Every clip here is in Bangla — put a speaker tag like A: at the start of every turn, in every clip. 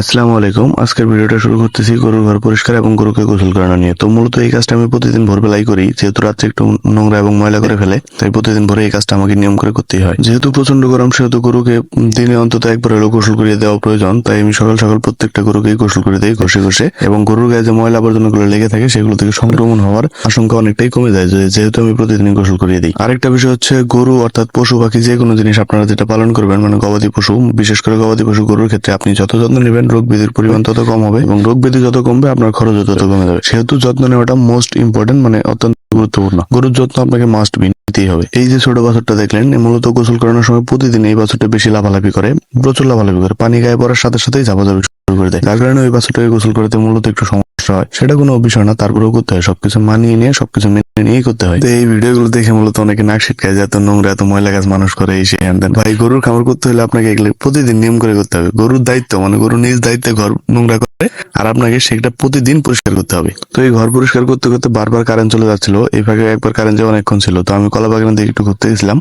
A: আসসালামু আলাইকুম। আজকের ভিডিওটা শুরু করতেছি গরুর ঘর পরিষ্কার এবং গরুকে গোসল করানো নিয়ে। তো মূলত এই কাজটা আমি প্রতিদিন ভোরবেলাই করি, যেহেতু রাত্রে একটু নোংরা এবং ময়লা করে ফেলে, তাই প্রতিদিন ভোরে এই কাজটা আমাকে নিয়ম করে করতেই হয়। যেহেতু প্রচণ্ড গরম, সেহেতু গরুকে দিনে অন্তত একবার হলেও গোসল করিয়ে দেওয়া প্রয়োজন, তাই আমি সকাল সকাল প্রত্যেকটা গরুকেই গোসল করে দিই ঘষে ঘষে। এবং গরুর গায়ে যে ময়লা আবর্জনাগুলো লেগে থাকে, সেগুলো থেকে সংক্রমণ হওয়ার আশঙ্কা অনেকটাই কমে যায় যেহেতু আমি প্রতিদিন গোসল করিয়ে দিই। আরেকটা বিষয় হচ্ছে গরু অর্থাৎ পশু পাখি যে কোনো জিনিস আপনারা যেটা পালন করবেন মানে গবাদি পশু, বিশেষ করে গবাদি পশু গরুর ক্ষেত্রে আপনি যত যত্ন নেবেন রোগ ব্যাধির পরিমাণ তত কম হবে এবং রোগ ব্যাধি যত কমবে, আপনার খরচ তত কমে যাবে। সেহেতু যত্ন নেওয়াটা মোস্ট ইম্পর্টেন্ট মানে অত্যন্ত গুরুত্বপূর্ণ। গরুর যত্ন আপনাকে মাস্ট বি নিতেই হবে। এই যে ছোট বাছরটা দেখলেন মূলত গোসল করানোর সময় প্রতিদিন এই বাছরটা বেশি লাভালাভি করে, প্রচুর লাভালাভি করে। পানি গায়ে পড়ার সাথে সাথেই ঝাপাঝাপি শুরু করে দেয়। যার কারণে ওই বাছরটাকে গোসল করতে মূলত একটু সমস্যা হয়, সেটা কোনো বিষয় না, তারপরেও করতে হয়, সবকিছু মানিয়ে নিয়ে, সবকিছু মেনে নিয়েই করতে হয়। তো এই ভিডিওগুলো দেখে মূলত অনেকে নাক ছিটকায় যে এত নোংরা, এত ময়লা কাজ মানুষ করে এই সেই ভাই, গরুর খামার করতে হলে আপনাকে এগুলো প্রতিদিন নিয়ম করে করতে হবে। গরুর দায়িত্ব মানে গরু নিজ দায়িত্বে ঘর নোংরা করে, আর আপনাকে সেটা প্রতিদিন পরিষ্কার করতে হবে। তো এই ঘর পরিষ্কার করতে করতে বারবার কারেন্ট চলে যাচ্ছিল, এই ফাঁকে একবার কারেন্ট যাওয়া অনেকক্ষণ ছিল। তো আমি কলা বাগানের দিকে একটু ঘুরতে গেছিলাম,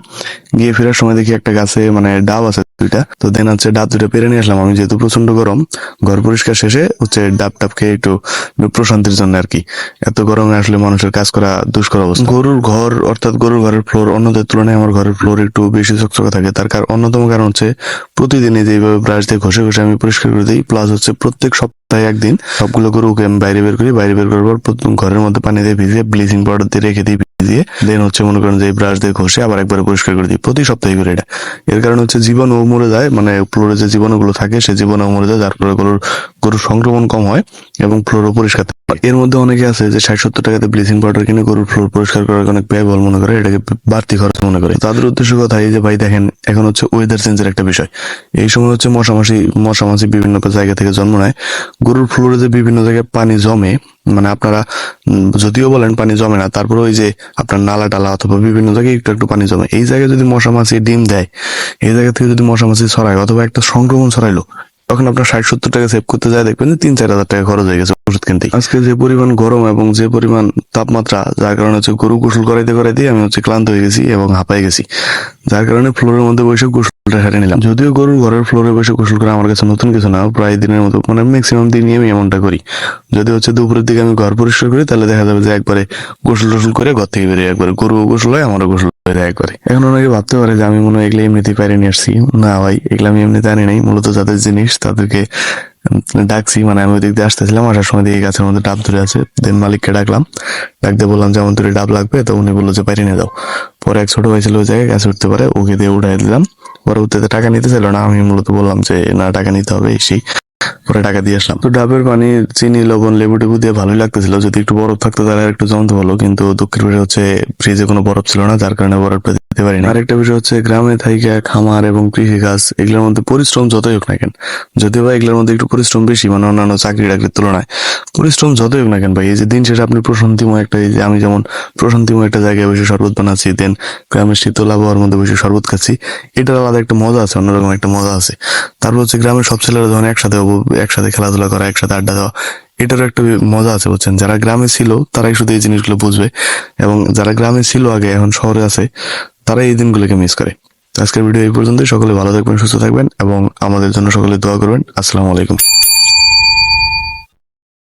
A: গিয়ে ফেরার সময় দেখি একটা গাছে মানে ডাব আছে দুইটা। তো দেন হচ্ছে ডাব দুইটা পেরে নিয়ে আসলাম। আমি যেহেতু প্রচণ্ড গরম, ঘর পরিষ্কার শেষে হচ্ছে ডাব টাব খেয়ে একটু প্রশান্তির জন্য আর কি। এত গরমে আসলে মানুষের কাজ করা দুষ্কর অবস্থা। গরুর ঘর, অর্থাৎ গরুর ঘরের ফ্লোর অন্যদের তুলনায় আমার ঘরের ফ্লোর একটু বেশি চকচকে থাকে। তার কারণ অন্যতম কারণ হচ্ছে প্রতিদিনই যেভাবে ব্রাশ দিয়ে ঘষে ঘষে আমি পরিষ্কার করে দিই প্লাস হচ্ছে প্রত্যেক সপ্তাহে একদিন সবগুলো গরুকে আমি বাইরে বের করি। বাইরে বের করার পর ঘরের মধ্যে পানি দিয়ে ভিজিয়ে ব্লিচিং পাউডার দিয়ে রেখে দিই। ভিজিয়ে দেন হচ্ছে মনে করেন যে ব্রাশ দিয়ে ঘষে আবার একবার পরিষ্কার করে দিই প্রতি সপ্তাহে করে এটা। এর কারণে হচ্ছে জীবাণু মরে যায় মানে ফ্লোরে যে জীবাণুগুলো থাকে, সে জীবাণু মরে যায়, যার ফলে গরুর গরুর সংক্রমণ কম হয় এবং ফ্লোরও পরিষ্কার এর মধ্যে অনেকে আছে যে ষাট সত্তর টাকাতে ব্লিচিং পাউডার কিনে গরুর ফ্লোর পরিষ্কার করার অনেক ব্যয়বহুল মনে করে, এটাকে বাড়তি খরচ মনে করে। তাদের উদ্দেশ্য কথা এই যে ভাই দেখেন, এখন হচ্ছে ওয়েদার চেঞ্জের একটা বিষয়। এই সময় হচ্ছে মশামাছি মশামাছি বিভিন্ন জায়গা থেকে জন্ম নেয়। গরুর ফ্লোরে যে বিভিন্ন জায়গায় পানি জমে মানে আপনারা যদিও বলেন পানি জমে না, তারপরে ওই যে আপনার নালা টালা অথবা বিভিন্ন জায়গায় একটু একটু পানি জমে। এই জায়গায় যদি মশামাছি ডিম দেয়, এই জায়গা থেকে যদি মশামাছি ছড়ায়, অথবা একটা সংক্রমণ ছড়াইলো, তখন আপনার ষাট সত্তর টাকা সেভ করতে যায়, দেখবেন যে তিন চার হাজার টাকা খরচ হয়ে গেছে। ওষুধ কিনতে আজকে যে পরিমাণ গরম এবং যে পরিমাণ তাপমাত্রা, যার কারণে হচ্ছে গরু গোসল করাইতে করাইতে আমি হচ্ছে ক্লান্ত হয়ে গেছি এবং হাঁপাই গেছি। যার কারণে ফ্লোরের মধ্যে বসে গোসলটা সেরে নিলাম। যদিও গরুর ঘরের ফ্লোরে বসে গোসল করা আমার কাছে নতুন কিছু না, প্রায় দিনের মতো মানে ম্যাক্সিমাম দিনই আমি এমনটা করি। যদি হচ্ছে দুপুরের দিকে আমি ঘর পরিষ্কার করি, তাহলে দেখা যাবে যে একবারে গোসল টোসল করে ঘর থেকে বেরিয়ে একবারে গরু গোসল হয়, আমারও গোসল একবারে। এখন অনেকে ভাবতে পারে যে আমি মনে হয় এগুলো এমনিতেই পাইরে নিয়ে আসছি। না ভাই, এগুলো আমি এমনিতে আনি নাই। মূলত যাদের জিনিস তাদেরকে ডাকছি মানে আমি ওই দিক দিয়ে আসতেছিলাম, আসার সময় দিয়ে গাছের মধ্যে ডাব ধরে আছে। দেন মালিককে ডাকলাম। ডাক দিয়ে বললাম, যেমন তোর ডাব লাগবে, তো উনি বলল যে, বাইরে নিয়ে যাও। পরে এক ছোট ভাই ছিল ওই জায়গায়, গাছে উঠতে পারে, ওকে দিয়ে উঠাই দিলাম। পরে উঠতে টাকা নিতে চাইলো না, আমি মূলত বললাম যে, না, টাকা নিতে হবে সেই পরে টাকা দিয়ে আসলাম। তো ডাবের পানি চিনি লবণ লেবু টেবু দিয়ে ভালোই লাগতেছিল। যদি একটু বরফ থাকতো তাহলে একটু জমতে ভালো কিন্তু দুঃখের বিষয় হচ্ছে ফ্রিজে কোনো বরফ ছিল না যার কারণে বরফটা দিতে আরেকটা বিষয় হচ্ছে গ্রামে থাইকা খামার এবং কৃষি কাজ এগুলোর মধ্যে পরিশ্রম যতই হোক না কেন যদিও বা এগুলোর মধ্যে একটু পরিশ্রম বেশি মানে অন্যান্য চাকরি টাকরির তুলনায় পরিশ্রম যতই হোক না কেন ভাই এই যে দিন শেষে আপনি প্রশান্তিময় একটা এই যে আমি যেমন প্রশান্তিময় একটা জায়গায় বসে শরবত বানাচ্ছি দেন গ্রামের শীতল আবহাওয়ার মধ্যে বসে শরবত খাচ্ছি এটার আলাদা একটা মজা আছে অন্যরকম একটা মজা আছে। তারপর হচ্ছে গ্রামের সব ছেলেরা যখন একসাথে একসাথে খেলাধুলা করা, একসাথে আড্ডা দেওয়া, এটারও একটা মজা আছে বুঝছেন। যারা গ্রামে ছিল, তারাই শুধু এই জিনিসগুলো বুঝবে এবং যারা গ্রামে ছিল আগে, এখন শহরে আছে তারা এই দিনগুলোকে মিস করে। আজকের ভিডিও এই পর্যন্তই। সকলে ভালো থাকবেন, সুস্থ থাকবেন এবং আমাদের জন্য সকলে দোয়া করবেন। আসসালামু আলাইকুম।